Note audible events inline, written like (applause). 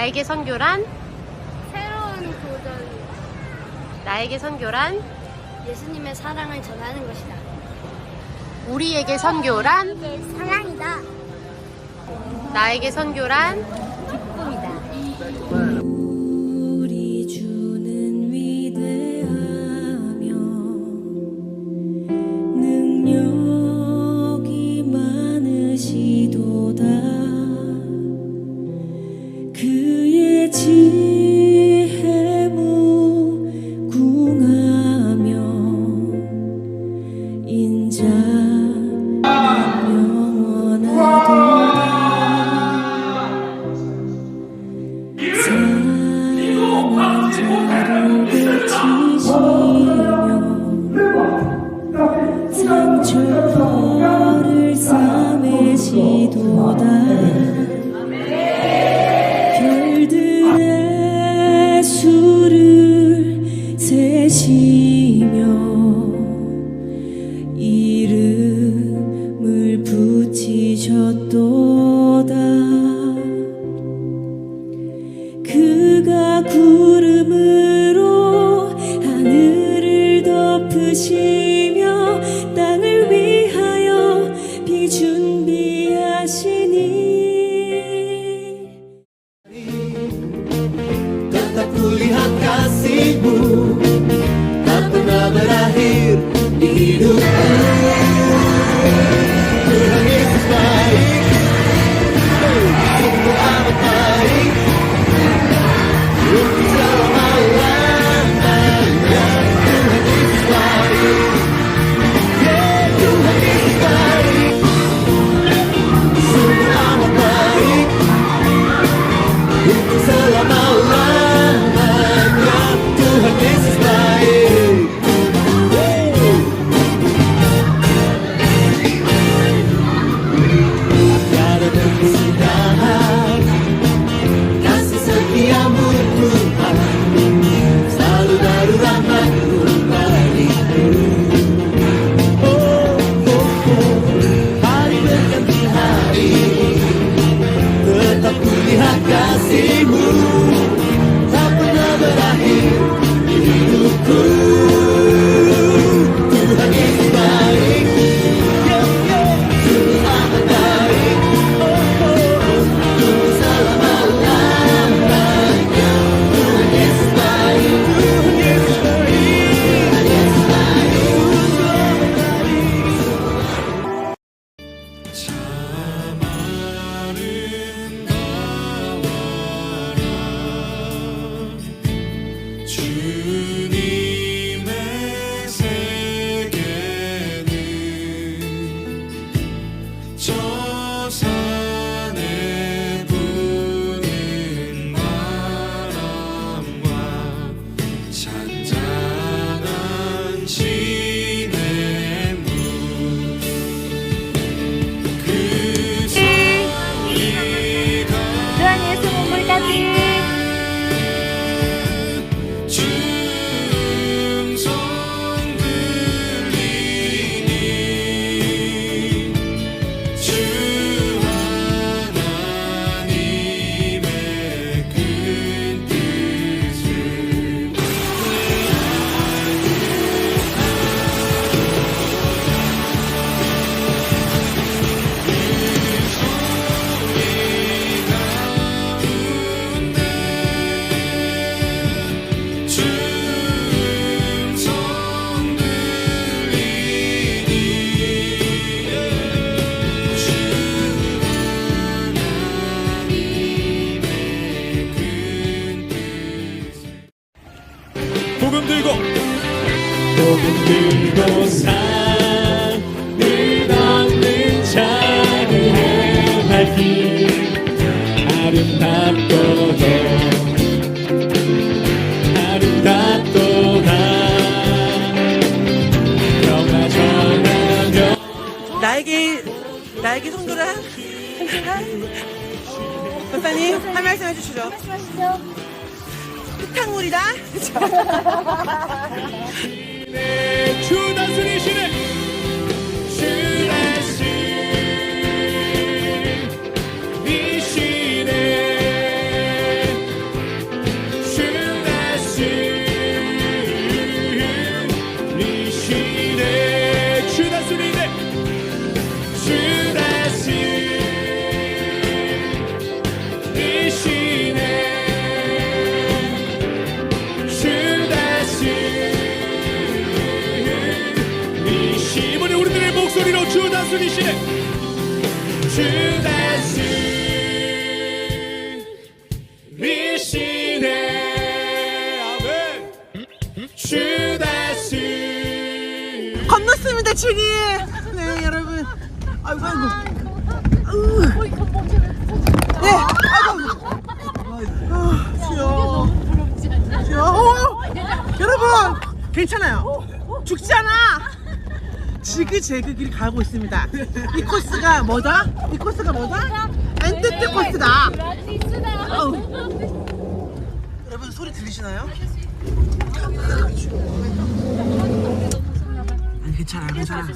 나에게 선교란 새로운 도전, 나에게 선교란 예수님의 사랑을 전하는 것이다. 우리에게 선교란 사랑이다. 나에게 선교란 기쁨이다. 우리 주는 위대하며 능력이 많으시도다 그 의 덮 들고 산을 자를 아름답도다. 나에게 나에게 송도라? 선생가 박사님 한 말씀 해주시죠. 흙탕물이다. (laughs) 주 다스리시네. 주 다스리시네. 주 다스리시네. 주 다스리시네 주 다스리시네 아멘. 주 다스리. 건넜습니다 주님 네 여러분. 아이고 아이고. 네 아이고. 아, 주여 주여 어, 여러분 괜찮아요. 죽지 않아 지그재그 길 가고 있습니다 (laughs) 이 코스가 뭐다? 이 코스가 뭐다? 엔트트 코스다 어우. (laughs) 여러분 소리 들리시나요? 아니 괜찮아요 괜찮아